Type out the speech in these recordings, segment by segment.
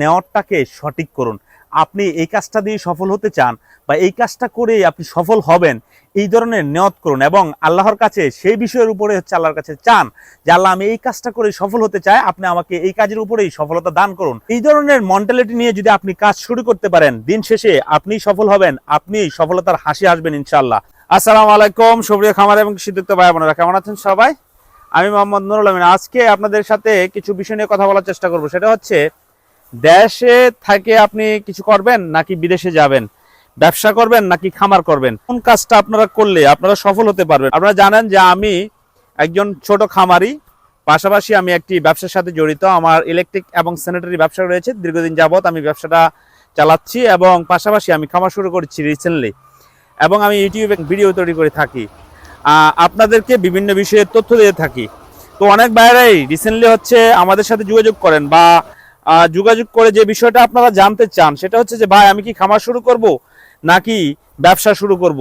নেওয়ারটাকে সঠিক করুন। আপনি এই কাজটা দিয়ে সফল হতে চান বা এই কাজটা করে আপনি সফল হবেন, এই ধরনের নিয়ত করুন এবং আল্লাহর কাছে সেই বিষয়ের উপরে হচ্ছে আল্লাহর কাছে চান যে, আল্লাহ, আমি এই কাজটা করে সফল হতে চাই, আপনি আমাকে এই কাজের উপরেই সফলতা দান করুন। এই ধরনের মন্টালিটি নিয়ে যদি আপনি কাজ শুরু করতে পারেন, দিন শেষে আপনি সফল হবেন, আপনি সফলতার হাসি আসবেন ইনশাল্লাহ আসসালামু আলাইকুম, সুপ্রিয় খামার এবং সিদ্ধুক্ত ভাই বোনেরা, কেমন আছেন সবাই? আমি মোহাম্মদ নুরুল আমিন। আজকে আপনাদের সাথে কিছু বিষয় নিয়ে কথা বলার চেষ্টা করব। সেটা হচ্ছে দেশে থাকে আপনি কিছু করবেন নাকি বিদেশে যাবেন? ব্যবসা করবেন নাকি খামার করবেন? কোন কাজটা আপনারা করলে আপনারা সফল হতে পারবেন? আপনারা জানেন যে আমি একজন ছোট খামারি, পাশাপাশি আমি একটি ব্যবসার সাথে জড়িত। আমার ইলেকট্রিক এবং স্যানিটারি ব্যবসা রয়েছে। দীর্ঘদিন যাবত আমি ব্যবসাটা চালাচ্ছি এবং পাশাপাশি আমি খামার শুরু করেছি রিসেন্টলি এবং আমি ইউটিউবে ভিডিও তৈরি করে থাকি। আপনাদেরকে বিভিন্ন বিষয়ে তথ্য দিয়ে থাকি। তো অনেক বাইরেই রিসেন্টলি হচ্ছে আমাদের সাথে যোগাযোগ করেন বা যোগাযোগ করে যে বিষয়টা আপনারা জানতে চান, সেটা হচ্ছে যে, ভাই, আমি কি খামার শুরু করব নাকি ব্যবসা শুরু করব?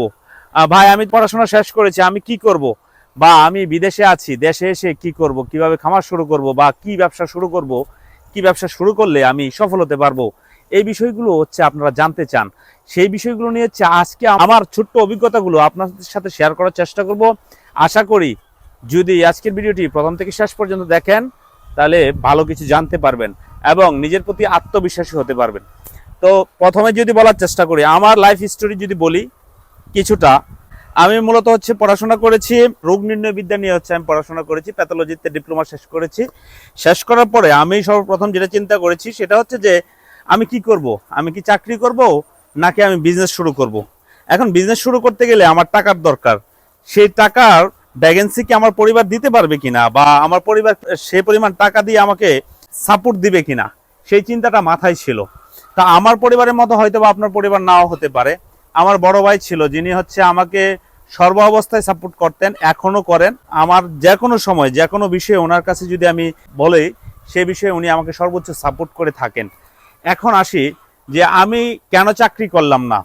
ভাই, আমি পড়াশোনা শেষ করেছি, আমি কি করব? বা আমি বিদেশে আছি, দেশে এসে কি করব? কীভাবে খামার শুরু করব? বা কি ব্যবসা শুরু করব? কি ব্যবসা শুরু করলে আমি সফল হতে পারব? এই বিষয়গুলো হচ্ছে আপনারা জানতে চান। সেই বিষয়গুলো নিয়ে হচ্ছে আজকে আমার ছোট্ট অভিজ্ঞতাগুলো আপনাদের সাথে শেয়ার করার চেষ্টা করব। আশা করি যদি আজকের ভিডিওটি প্রথম থেকে শেষ পর্যন্ত দেখেন, তাহলে ভালো কিছু জানতে পারবেন। এবং নিজের প্রতি আত্মবিশ্বাসী হতে পারবেন। তো প্রথমে যদি বলার চেষ্টা করি, আমার লাইফ হিস্টোরি যদি বলি কিছুটা, আমি মূলত হচ্ছে পড়াশোনা করেছি, রোগ নির্ণয় বিদ্যা নিয়ে হচ্ছে আমি পড়াশোনা করেছি প্যাথোলজিতে ডিপ্লোমা শেষ করেছি। শেষ করার পরে আমি সর্বপ্রথম যেটা চিন্তা করেছি সেটা হচ্ছে যে আমি কি করব? আমি কি চাকরি করব? নাকি আমি বিজনেস শুরু করব? এখন বিজনেস শুরু করতে গেলে আমার টাকার দরকার। সেই টাকার ভ্যাকেন্সি কি আমার পরিবার দিতে পারবে কিনা? বা আমার পরিবার সে পরিমাণ টাকা দিয়ে আমাকে সাপোর্ট দিবে কিনা, সেই চিন্তাটা মাথায় ছিল। তা আমার পরিবারের মতো হয়তো বা আপনার পরিবার নাও হতে পারে। আমার বড় ভাই ছিল, যিনি হচ্ছে আমাকে সর্ব অবস্থায় সাপোর্ট করতেন এখনও করেন। আমার যে কোনো সময় যে কোনো বিষয়ে ওনার কাছে যদি আমি বলি, সে বিষয়ে উনি আমাকে সর্বোচ্চ সাপোর্ট করে থাকেন। এখন আসি যে আমি কেন চাকরি করলাম না?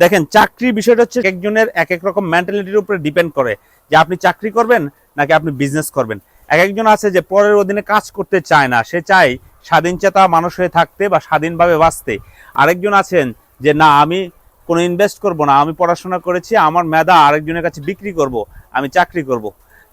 দেখেন, চাকরি বিষয়টা হচ্ছে একজনের এক এক রকম মেন্টালিটির উপরে ডিপেন্ড করে যে আপনি চাকরি করবেন নাকি আপনি বিজনেস করবেন। এক একজন আছে যে পরের অধীনে কাজ করতে চায় না, সে চায় স্বাধীনচেতা মানুষ হয়ে থাকতে বা স্বাধীনভাবে বাঁচতে। আরেকজন আছেন যে, না, আমি কোনো ইনভেস্ট করব না, আমি পড়াশোনা করেছি, আমার মেধা আরেকজনের কাছে বিক্রি করব, আমি চাকরি করব।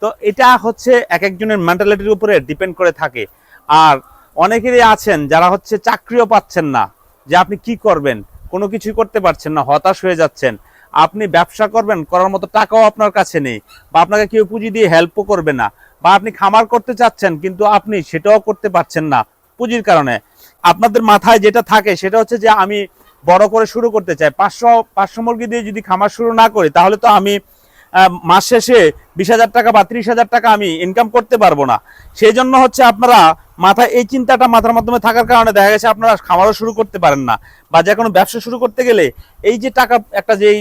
তো এটা হচ্ছে এক একজনের মেন্টালিটির উপরে ডিপেন্ড করে থাকে। আর অনেকেরই আছেন যারা হচ্ছে চাকরিও পাচ্ছেন না, যে আপনি কি করবেন? কোনো কিছুই করতে পারছেন না, হতাশ হয়ে যাচ্ছেন। আপনি ব্যবসা করবেন, করার মতো টাকাও আপনার কাছে নেই, বা আপনাকে কেউ পুঁজি দিয়ে হেল্পও করবে না। বা আপনি খামার করতে চাচ্ছেন, কিন্তু আপনি সেটাও করতে পারছেন না পুঁজির কারণে। আপনাদের মাথায় যেটা থাকে সেটা হচ্ছে যে আমি বড় করে শুরু করতে চাই। পাঁচশো পাঁচশো মুরগি দিয়ে যদি খামার শুরু না করি, তাহলে তো আমি মাস শেষে বিশ হাজার টাকা বা ত্রিশ হাজার টাকা আমি ইনকাম করতে পারব না। সেই জন্য হচ্ছে আপনারা মাথায় এই চিন্তাটা মাথার মাধ্যমে থাকার কারণে দেখা গেছে আপনারা খামারও শুরু করতে পারেন না বা যে কোনো ব্যবসা শুরু করতে গেলে এই যে টাকা, একটা যেই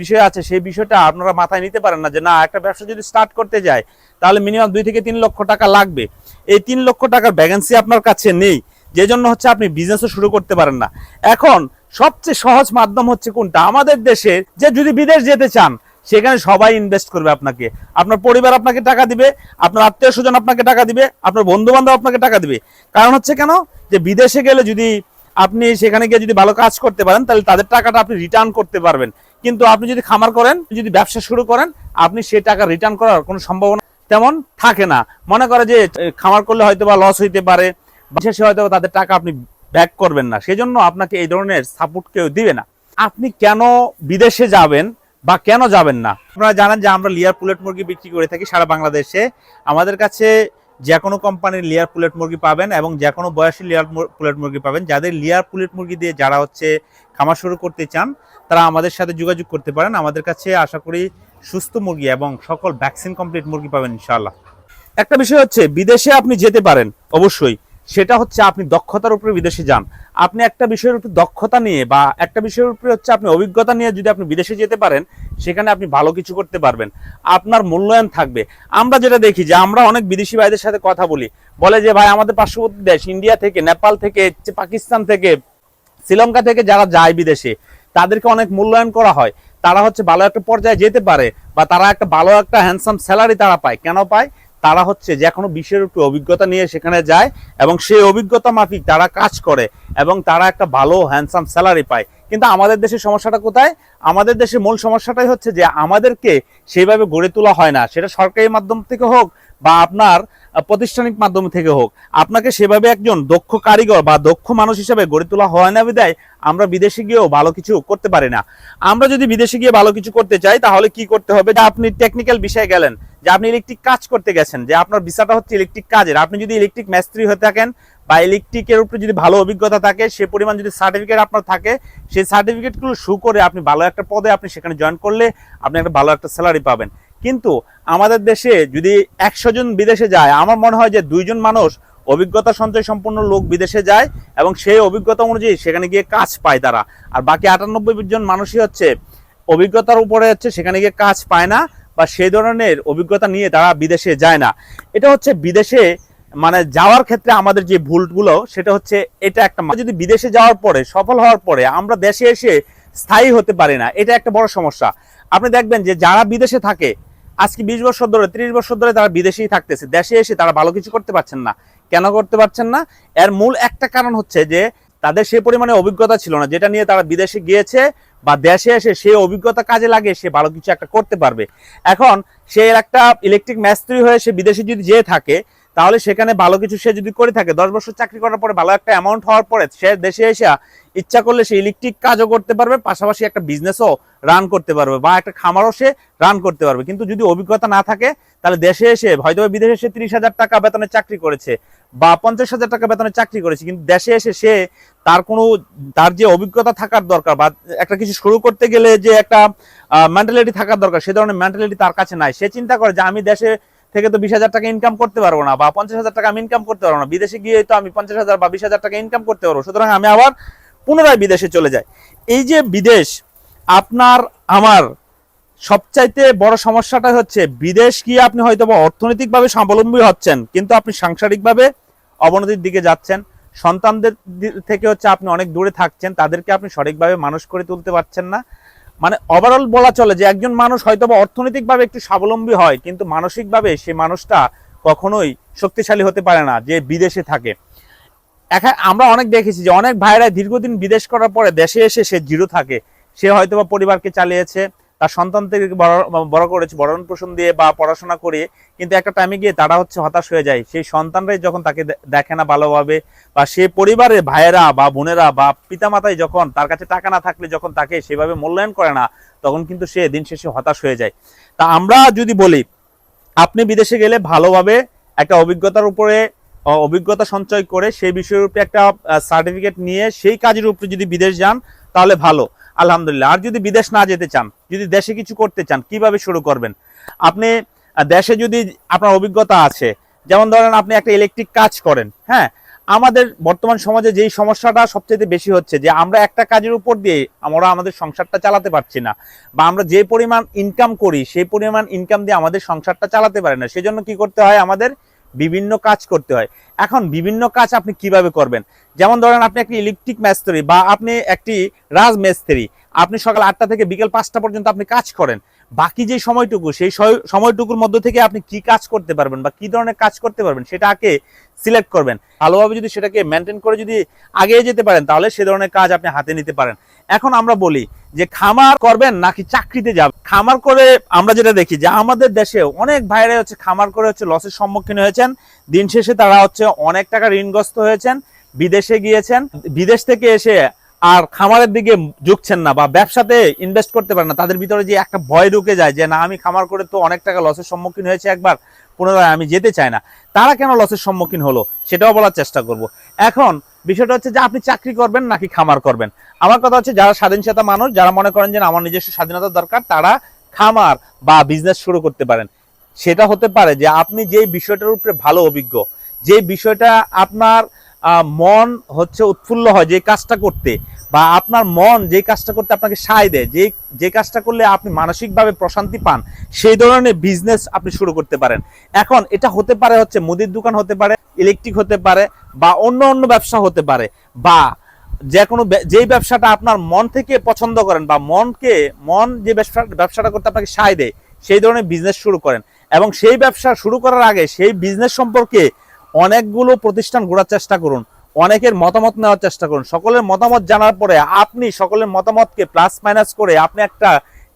বিষয় আছে সেই বিষয়টা আপনারা মাথায় নিতে পারেন না যে না, একটা ব্যবসা যদি স্টার্ট করতে যায়, তাহলে মিনিমাম দুই থেকে তিন লক্ষ টাকা লাগবে। এই তিন লক্ষ টাকার ভ্যাকেন্সি আপনার কাছে নেই যে জন্য হচ্ছে আপনি বিজনেসও শুরু করতে পারেন না। এখন সবচেয়ে সহজ মাধ্যম হচ্ছে কোনটা? আমাদের দেশের যে যদি বিদেশ যেতে চান সেখানে সবাই ইনভেস্ট করবে আপনাকে। আপনার পরিবার আপনাকে টাকা দিবে, আপনার আত্মীয় স্বজন আপনাকে টাকা দিবে, আপনার বন্ধু বান্ধব আপনাকে টাকা দিবে। কারণ হচ্ছে কেন? যে বিদেশে গেলে যদি আপনি সেখানে গিয়ে যদি ভালো কাজ করতে পারেন, তাহলে তাদের টাকাটা আপনি রিটার্ন করতে পারবেন। কিন্তু আপনি যদি খামার করেন, যদি ব্যবসা শুরু করেন, আপনি সেই টাকা রিটার্ন করার কোনো সম্ভাবনা তেমন থাকে না। মনে করে যে খামার করলে হয়তো বা লস হইতে পারে বিশেষে হয়তো তাদের টাকা আপনি ব্যাক করবেন না। সেজন্য আপনাকে এই ধরনের সাপোর্ট কেউ দিবে না। আপনি কেন বিদেশে যাবেন? বা কেন যাবেন না? আপনারা জানেন যে আমরা লিয়ার পুলেট মুরগি বিক্রি করে থাকি সারা বাংলাদেশে। আমাদের কাছে যে কোনো কোম্পানির লিয়ার পুলেট মুরগি পাবেন এবং যে কোনো বয়সী লিয়ার পুলেট মুরগি পাবেন। যাদের লিয়ার পুলেট মুরগি দিয়ে যারা হচ্ছে খামার শুরু করতে চান তারা আমাদের সাথে যোগাযোগ করতে পারেন। আমাদের কাছে আশা করি সুস্থ মুরগি এবং সকল ভ্যাকসিন কমপ্লিট মুরগি পাবেন ইনশাআল্লাহ। একটা বিষয় হচ্ছে বিদেশে আপনি যেতে পারেন অবশ্যই। সেটা হচ্ছে আপনি দক্ষতার উপরে বিদেশে যান। আপনি একটা বিষয়ের উপরে দক্ষতা নিয়ে বা একটা বিষয়ের উপরে হচ্ছে আপনি অভিজ্ঞতা নিয়ে যদি আপনি বিদেশে যেতে পারেন, সেখানে আপনি ভালো কিছু করতে পারবেন। আপনার মূল্যায়ন থাকবে। আমরা যেটা দেখি যে আমরা অনেক বিদেশি ভাইদের সাথে কথা বলি। বলে যে, ভাই, আমাদের পার্শ্ববর্তী দেশ, ইন্ডিয়া থেকে, নেপাল থেকে পাকিস্তান থেকে, শ্রীলঙ্কা থেকে যারা যায় বিদেশে, তাদেরকে অনেক মূল্যায়ন করা হয়। তারা হচ্ছে ভালো একটা পর্যায়ে যেতে পারে বা তারা একটা ভালো একটা হ্যান্ডসাম স্যালারি তারা পায়। কেন পায়? তারা হচ্ছে যে কোনো বিষয়ের উপরে অভিজ্ঞতা নিয়ে সেখানে যায় এবং সেই অভিজ্ঞতা মাফিক তারা কাজ করে এবং তারা একটা ভালো হ্যান্ডসাম স্যালারি পায়। কিন্তু আমাদের দেশের সমস্যাটা কোথায়? আমাদের দেশের মূল সমস্যাটাই হচ্ছে যে আমাদেরকে সেইভাবে গড়ে তোলা হয় না। সেটা সরকারি মাধ্যম থেকে হোক বা আপনার প্রতিষ্ঠানিক মাধ্যম থেকে হোক। আপনাকে সেভাবে একজন দক্ষ কারিগর বা দক্ষ মানুষ হিসেবে গড়ে তোলা হয় না বিদায় আমরা বিদেশে গিয়েও ভালো কিছু করতে পারি না। আমরা যদি বিদেশে গিয়ে ভালো কিছু করতে চাই, তাহলে কি করতে হবে? যে আপনি টেকনিক্যাল বিষয়ে গেলেন। যে আপনি ইলেকট্রিক কাজ করতে গেছেন, যে আপনার ভিসাটা হচ্ছে ইলেকট্রিক কাজের। আপনি যদি ইলেকট্রিক মিস্ত্রি হয়ে থাকেন বা ইলেকট্রিকের উপরে যদি ভালো অভিজ্ঞতা থাকে, সে পরিমাণ যদি সার্টিফিকেট আপনার থাকে, সেই সার্টিফিকেটগুলো শু করে আপনি ভালো একটা পদে আপনি সেখানে জয়েন করলে আপনি একটা ভালো একটা স্যালারি পাবেন। কিন্তু আমাদের দেশে যদি একশো জন বিদেশে যায়, আমার মনে হয় যে দুইজন মানুষ অভিজ্ঞতা সঞ্চয় সম্পন্ন লোক বিদেশে যায় এবং সেই অভিজ্ঞতা অনুযায়ী সেখানে গিয়ে কাজ পায় তারা। আর বাকি আটানব্বই জন মানুষই হচ্ছে অভিজ্ঞতার উপরে হচ্ছে সেখানে গিয়ে কাজ পায় না। বা সেই ধরনের অভিজ্ঞতা নিয়ে তারা বিদেশে যায় না। এটা হচ্ছে বিদেশে মানে যাওয়ার ক্ষেত্রে আমাদের যে ভুলগুলো, সেটা হচ্ছে এটা একটা যদি বিদেশে যাওয়ার পরে, সফল হওয়ার পরে আমরা দেশে এসে স্থায়ী হতে পারি না, এটা একটা বড় সমস্যা। আপনি দেখবেন যে যারা বিদেশে থাকে, আজকে বিশ বছর ধরে, ত্রিশ বছর ধরে তারা বিদেশেই থাকতেছে, দেশে এসে তারা ভালো কিছু করতে পারছেন না। কেন করতে পারছেন না? এর মূল একটা কারণ হচ্ছে যে তাদের সেই পরিমাণে অভিজ্ঞতা ছিল না, যেটা নিয়ে তারা বিদেশে গিয়েছে বা দেশে এসে সে অভিজ্ঞতা কাজে লাগে সে ভালো কিছু একটা করতে পারবে। এখন সে একটা ইলেকট্রিক ম্যাস্ত্রি হয়ে সে বিদেশে যদি যেয়ে থাকে তাহলে সেখানে ভালো কিছু সে যদি করে থাকে, দশ বছর চাকরি করার পরে ভালো একটা অ্যামাউন্ট হওয়ার পরে সে দেশে এসে ইচ্ছা করলে সে ইলেকট্রিক কাজও করতে পারবে, পাশাপাশি একটা বিজনেসও রান করতে পারবে বা একটা খামারও সে রান করতে পারবে। কিন্তু যদি অভিজ্ঞতা না থাকে, তাহলে দেশে এসে হয়তো বিদেশে সে তিরিশ হাজার টাকা বেতনে চাকরি করেছে বা পঞ্চাশ হাজার টাকা বেতনে চাকরি করেছে, কিন্তু দেশে এসে সে তার কোনো, তার যে অভিজ্ঞতা থাকার দরকার বা একটা কিছু শুরু করতে গেলে যে একটা মেন্টালিটি থাকার দরকার, সে ধরনের মেন্টালিটি তার কাছে নাই। সে চিন্তা করে যে আমি দেশে থেকে তো বিশ হাজার টাকা ইনকাম করতে পারব না, বা পঞ্চাশ হাজার টাকা আমি ইনকাম করতে পারব না। বিদেশে গিয়ে তো আমি পঞ্চাশ হাজার বা বিশ হাজার টাকা ইনকাম করতে পারব। সুতরাং আমি আবার পুনরায় বিদেশে চলে যাই। এই যে বিদেশ, আপনার, আমার সবচাইতে বড় সমস্যাটা হচ্ছে, বিদেশ গিয়ে আপনি হয়তো অর্থনৈতিকভাবে স্বাবলম্বী হচ্ছেন, কিন্তু আপনি সাংসারিকভাবে অবনতির দিকে যাচ্ছেন। সন্তানদের থেকে হচ্ছে আপনি অনেক দূরে থাকছেন, তাদেরকে আপনি সঠিকভাবে মানুষ করে তুলতে পারছেন না। মানে ওভারঅল বলা চলে যে একজন মানুষ হয়তো বা অর্থনৈতিকভাবে একটু স্বাবলম্বী হয়, কিন্তু মানসিকভাবে সে মানুষটা কখনোই শক্তিশালী হতে পারে না যে বিদেশে থাকে। এখন আমরা অনেক দেখেছি যে অনেক ভাইরা দীর্ঘদিন বিদেশ করার পরে দেশে এসে সে জিরো থাকে। সে হয়তো বা পরিবারকে চালিয়েছে তার সন্তানদের বড় বড় করেছে বরণ পোষণ দিয়ে বা পড়াশোনা করিয়ে কিন্তু একটা টাইমে গিয়ে তারা হচ্ছে হতাশ হয়ে যায়। সেই সন্তানরাই যখন তাকে দেখে না ভালোভাবে বা সে পরিবারের ভাইয়েরা বা বোনেরা বা পিতামাতাই যখন তার কাছে টাকা না থাকলে যখন তাকে সেভাবে মূল্যায়ন করে না, তখন কিন্তু সে দিন শেষে হতাশ হয়ে যায়। তা আমরা যদি বলি, আপনি বিদেশে গেলে ভালোভাবে একটা অভিজ্ঞতার উপরে অভিজ্ঞতা সঞ্চয় করে সেই বিষয়ের উপরে একটা সার্টিফিকেট নিয়ে সেই কাজের উপরে যদি বিদেশ যান, তাহলে ভালো। আলহামদুলিল্লাহ। আর যদি বিদেশ না যেতে চান, যদি দেশে কিছু করতে চান, কীভাবে শুরু করবেন? আপনি দেশে যদি আপনার অভিজ্ঞতা আছে, যেমন ধরেন আপনি একটা ইলেকট্রিক কাজ করেন হ্যাঁ? আমাদের বর্তমান সমাজে যেই সমস্যাটা সবচেয়ে বেশি হচ্ছে, যে আমরা একটা কাজের উপর দিয়ে আমরা আমাদের সংসারটা চালাতে পারছি না, বা আমরা যে পরিমাণ ইনকাম করি, সেই পরিমাণ ইনকাম দিয়ে আমাদের সংসারটা চালাতে পারে না। সেজন্য কি করতে হয় আমাদের বিভিন্ন কাজ করতে হয়। এখন বিভিন্ন কাজ আপনি কীভাবে করবেন? যেমন ধরেন আপনি একটি ইলেকট্রিক মেস্তরি বা আপনি একটি রাজ মিস্ত্রি আপনি সকাল আটটা থেকে বিকেল পাঁচটা পর্যন্ত আপনি কাজ করেন। বাকি যে সময়টুকু, সেই সময়টুকুর মধ্যে থেকে আপনি কি কাজ করতে পারবেন বা কি ধরনের কাজ করতে পারবেন সেটা আগে সিলেক্ট করবেন। ভালোভাবে যদি সেটাকে মেনটেন করে যদি আগে যেতে পারেন, তাহলে সে ধরনের কাজ আপনি হাতে নিতে পারেন। এখন আমরা বলি যে খামার করবেন নাকি চাকরিতে যাবেন? খামার করে আমরা যেটা দেখি যে আমাদের দেশে অনেক ভাইরা হচ্ছে খামার করে হচ্ছে লসের সম্মুখীন হয়েছেন। দিন শেষে তারা হচ্ছে অনেক টাকা ঋণগ্রস্ত হয়েছেন, বিদেশে গিয়েছেন, বিদেশ থেকে এসে আর খামারের দিকে ঝুঁকছেন না বা ব্যবসাতে ইনভেস্ট করতে পারেন না, তাদের ভিতরে যে একটা ভয় ঢুকে যায় যে, না, আমি খামার করে তো অনেক টাকা লসের সম্মুখীন হয়েছে একবার, পুনরায় আমি যেতে চাই না। তারা কেন লসের সম্মুখীন হলো? সেটাও বলার চেষ্টা করব। এখন বিষয়টা হচ্ছে যে, আপনি চাকরি করবেন নাকি খামার করবেন? আমার কথা হচ্ছে যারা স্বাধীনচেতা মানুষ, যারা মনে করেন যে আমার নিজস্ব স্বাধীনতা দরকার, তারা খামার বা বিজনেস শুরু করতে পারেন। সেটা হতে পারে যে, আপনি যে বিষয়টার উপরে ভালো অভিজ্ঞ যে বিষয়টা আপনার মন হচ্ছে উৎফুল্ল হয় যে কাজটা করতে বা আপনার মন যে কাজটা করতে আপনাকে সায় দেয়, যে যে কাজটা করলে আপনি মানসিকভাবে প্রশান্তি পান, সেই ধরনের বিজনেস আপনি শুরু করতে পারেন। এখন এটা হতে পারে হচ্ছে মুদির দোকান হতে পারে ইলেকট্রিক হতে পারে বা অন্য অন্য ব্যবসা হতে পারে বা যে কোনো যেই ব্যবসাটা আপনার মন থেকে পছন্দ করেন বা মনকে, মন যে ব্যবসা, ব্যবসাটা করতে আপনাকে সায় দেয়, সেই ধরনের বিজনেস শুরু করেন। এবং সেই ব্যবসা শুরু করার আগে সেই বিজনেস সম্পর্কে অনেকগুলো প্রতিষ্ঠান ঘোরার চেষ্টা করুন, অনেকের মতামত নেওয়ার চেষ্টা করুন। সকলের মতামত জানার পরে আপনি সকলের মতামতকে প্লাস মাইনাস করে আপনি একটা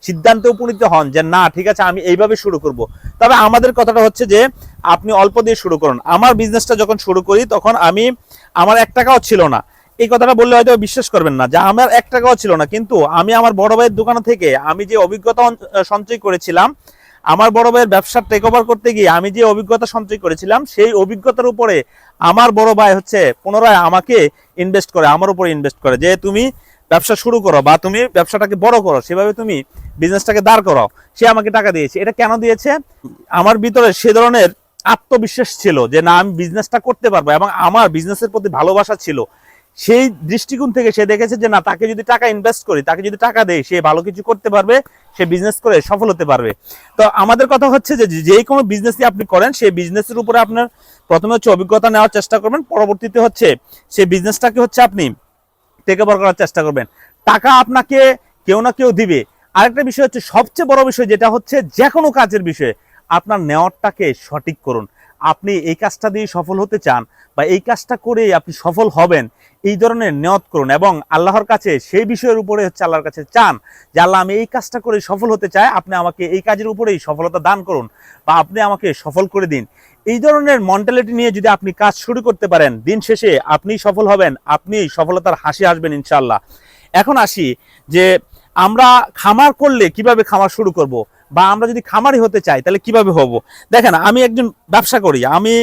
সিদ্ধান্তে উপনীত হন যে, না, ঠিক আছে, আমি এইভাবে শুরু করব। তবে আমাদের কথাটা হচ্ছে যে, আপনি অল্প দিয়ে শুরু করুন। আমার বিজনেসটা যখন শুরু করি, তখন আমি, আমার এক টাকাও ছিল না। এই কথাটা বললে হয়তো বিশ্বাস করবেন না যে, আমার এক টাকাও ছিল না। কিন্তু আমি আমার বড় ভাইয়ের দোকান থেকে আমি যে অভিজ্ঞতা সঞ্চয় করেছিলাম আমার বড় ভাইয়ের ব্যবসা টেক ওভার করতে গিয়ে আমি যে অভিজ্ঞতা সঞ্চয় করেছিলাম, সেই অভিজ্ঞতার উপরে আমার বড় ভাই হচ্ছে পুনরায় আমাকে ইনভেস্ট করে, আমার উপরে ইনভেস্ট করে। যে তুমি ব্যবসা শুরু করো বা তুমি ব্যবসাটাকে বড় করো, সেভাবে তুমি বিজনেসটাকে দাঁড় করো সে আমাকে টাকা দিয়েছে। এটা কেন দিয়েছে? আমার ভিতরে সে ধরনের আত্মবিশ্বাস ছিল যে না, আমি বিজনেসটা করতে পারব এবং আমার বিজনেসের প্রতি ভালোবাসা ছিল। সেই দৃষ্টিকোণ থেকে সে দেখেছে যে না, তাকে যদি টাকা ইনভেস্ট করি, তাকে যদি টাকা দেয় সে ভালো কিছু করতে পারবে, সে বিজনেস করে সফল হতে পারবে। তো আমাদের কথা হচ্ছে যে যে কোনো বিজনেসই আপনি করেন, সেই বিজনেসের উপরে আপনার প্রথমে হচ্ছে অভিজ্ঞতা নেওয়ার চেষ্টা করবেন, পরবর্তীতে হচ্ছে সেই বিজনেসটাকে হচ্ছে আপনি টেক ওভার করার চেষ্টা করবেন। টাকা আপনাকে কেউ না কেউ দিবে। আরেকটা বিষয় হচ্ছে, সবচেয়ে বড় বিষয় যেটা হচ্ছে যে কোনো কাজের বিষয়ে আপনার নেওয়ারটাকে সঠিক করুন। আপনি এই কাজটা দিয়ে সফল হতে চান বা এই কাজটা করে আপনি সফল হবেন, এই ধরনের নিয়ত করুন এবং আল্লাহর কাছে সেই বিষয়ের উপরে হচ্ছে আল্লাহর কাছে চান যে, আল্লাহ, আমি এই কাজটা করে সফল হতে চাই, আপনি আমাকে এই কাজের উপরেই সফলতা দান করুন বা আপনি আমাকে সফল করে দিন। এই ধরনের মন্টালিটি নিয়ে যদি আপনি কাজ শুরু করতে পারেন, দিন শেষে আপনি সফল হবেন আপনি সফলতার হাসি আসবেন ইনশাল্লাহ এখন আসি যে, আমরা খামার করলে কীভাবে খামার শুরু করব? বা আমরা যদি খামারি হতে চাই, তাহলে কীভাবে হব? দেখেন, আমি একজন ব্যবসা করি। আমি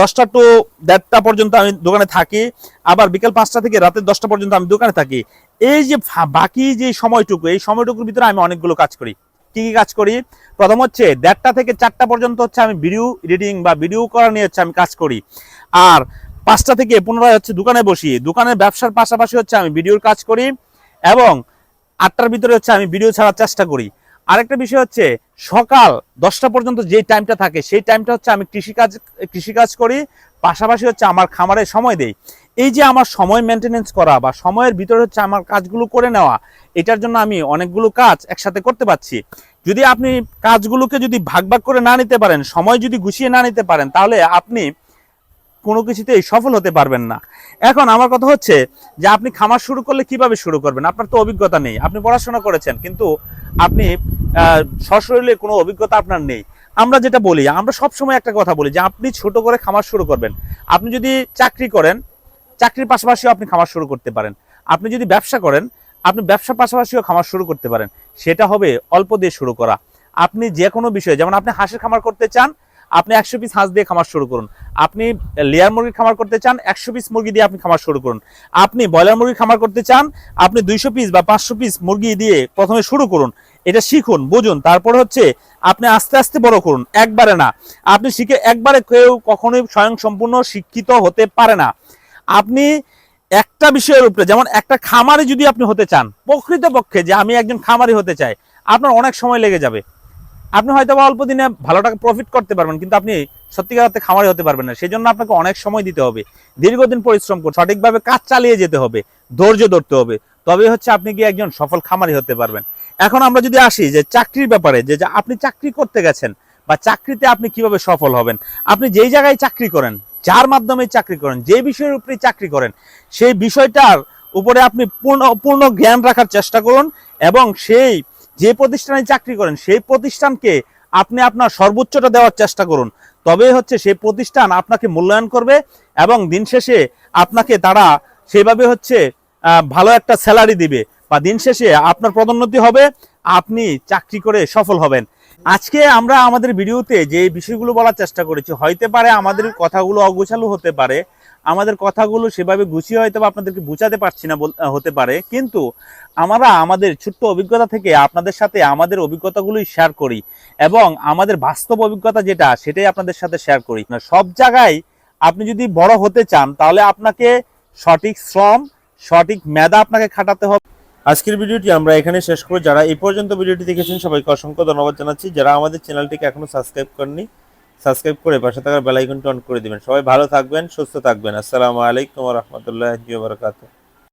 দশটা টু দেড়টা পর্যন্ত আমি দোকানে থাকি। আবার বিকেল পাঁচটা থেকে রাতের দশটা পর্যন্ত আমি দোকানে থাকি। এই যে বাকি যে সময়টুকু, এই সময়টুকুর ভিতরে আমি অনেকগুলো কাজ করি। কি কি কাজ করি? প্রথম হচ্ছে দেড়টা থেকে চারটা পর্যন্ত হচ্ছে আমি ভিডিও এডিটিং বা ভিডিও করা নিয়ে হচ্ছে আমি কাজ করি। আর পাঁচটা থেকে পুনরায় হচ্ছে দোকানে বসি। দোকানের ব্যবসার পাশাপাশি হচ্ছে আমি ভিডিওর কাজ করি এবং আটটার ভিতরে হচ্ছে আমি ভিডিও ছাড়ার চেষ্টা করি। আরেকটা বিষয় হচ্ছে, সকাল দশটা পর্যন্ত যে টাইমটা থাকে, সেই টাইমটা হচ্ছে আমি কৃষিকাজ কৃষিকাজ করি, পাশাপাশি হচ্ছে আমার খামারে সময় দেই। এই যে আমার সময় মেনটেনেন্স করা বা সময়ের ভিতরে হচ্ছে আমার কাজগুলো করে নেওয়া, এটার জন্য আমি অনেকগুলো কাজ একসাথে করতে পারছি। যদি আপনি কাজগুলোকে যদি ভাগ ভাগ করে না নিতে পারেন, সময় যদি গুছিয়ে না নিতে পারেন, তাহলে আপনি কোনো কিছুতেই সফল হতে পারবেন না। এখন আমার কথা হচ্ছে যে, আপনি খামার শুরু করলে কীভাবে শুরু করবেন? আপনার তো অভিজ্ঞতা নেই, আপনি পড়াশোনা করেছেন, কিন্তু আপনি সশরীরে কোনো অভিজ্ঞতা আপনার নেই। আমরা যেটা বলি, আমরা সবসময় একটা কথা বলি যে আপনি ছোট করে খামার শুরু করবেন। আপনি যদি চাকরি করেন, চাকরির পাশাপাশিও আপনি খামার শুরু করতে পারেন। আপনি যদি ব্যবসা করেন, আপনি ব্যবসার পাশাপাশিও খামার শুরু করতে পারেন। সেটা হবে অল্প দিয়ে শুরু করা। আপনি যে কোনো বিষয়ে, যেমন আপনি হাঁসের খামার করতে চান আপনি একশো পিস হাঁস দিয়ে খামার শুরু করুন। আপনি লেয়ার মুরগির খামার করতে চান, একশো পিস মুরগি দিয়ে আপনি খামার শুরু করুন। আপনি ব্রয়লার মুরগি খামার করতে চান, আপনি দুইশো পিস বা পাঁচশো পিস মুরগি দিয়ে প্রথমে শুরু করুন। এটা শিখুন, বুঝুন। তারপর হচ্ছে আপনি আস্তে আস্তে বড় করুন, একবারে না। আপনি শিখে একবারে কেউ কখনোই স্বয়ং সম্পূর্ণ শিক্ষিত হতে পারে না। আপনি একটা বিষয়ের উপরে, যেমন একটা খামারি যদি আপনি হতে চান, প্রকৃতপক্ষে যে আমি একজন খামারি হতে চাই, আপনার অনেক সময় লেগে যাবে। আপনি হয়তো অল্প দিনে ভালো টাকা প্রফিট করতে পারবেন, কিন্তু আপনি সত্যিকার অর্থে খামারি হতে পারবেন না। সেই জন্য আপনাকে অনেক সময় দিতে হবে। দীর্ঘদিন পরিশ্রম করতে সঠিকভাবে কাজ চালিয়ে যেতে হবে, ধৈর্য ধরতে হবে। তবে হচ্ছে আপনি কি একজন সফল খামারি হতে পারবেন। এখন আমরা যদি আসি যে চাকরির ব্যাপারে, যে আপনি চাকরি করতে গেছেন বা চাকরিতে আপনি কীভাবে সফল হবেন, আপনি যেই জায়গায় চাকরি করেন, যার মাধ্যমে চাকরি করেন যে বিষয়ের উপরে চাকরি করেন, সেই বিষয়টার উপরে আপনি পূর্ণ পূর্ণ জ্ঞান রাখার চেষ্টা করুন এবং সেই যে প্রতিষ্ঠানে চাকরি করেন, সেই প্রতিষ্ঠানকে আপনি আপনার সর্বোচ্চটা দেওয়ার চেষ্টা করুন। তবে হচ্ছে সেই প্রতিষ্ঠান আপনাকে মূল্যায়ন করবে এবং দিন শেষে আপনাকে তারা সেভাবে হচ্ছে ভালো একটা স্যালারি দিবে বা দিন শেষে আপনার পদোন্নতি হবে, আপনি চাকরি করে সফল হবেন। আজকে আমরা আমাদের ভিডিওতে যে বিষয়গুলো বলার চেষ্টা করেছি, হইতে পারে আমাদের কথাগুলো অগোছালো হতে পারে আমাদের কথাগুলো সেভাবে গুছিয়ে হয়তো আপনাদেরকে বুঝাতে পারছি না হতে পারে। কিন্তু আমরা আমাদের ছোট্ট অভিজ্ঞতা থেকে আপনাদের সাথে আমাদের অভিজ্ঞতাগুলোই শেয়ার করি এবং আমাদের বাস্তব অভিজ্ঞতা যেটা, সেটাই আপনাদের সাথে শেয়ার করি। সব জায়গায় আপনি যদি বড় হতে চান, তাহলে আপনাকে সঠিক শ্রম, সঠিক মেধা আপনাকে খাটাতে হবে। আজকের ভিডিওটি আমরা এখানে শেষ করে। যারা এই পর্যন্ত ভিডিওটি দেখেছেন, সবাইকে অসংখ্য ধন্যবাদ জানাচ্ছি। যারা আমাদের চ্যানেলটিকে এখনও সাবস্ক্রাইব করেননি সাবস্ক্রাইব করে পাশে থাকার বেলাইকনটি অন করে দিবেন। সবাই ভালো থাকবেন, সুস্থ থাকবেন। আসসালামু আলাইকুম রহমতুল্লাহ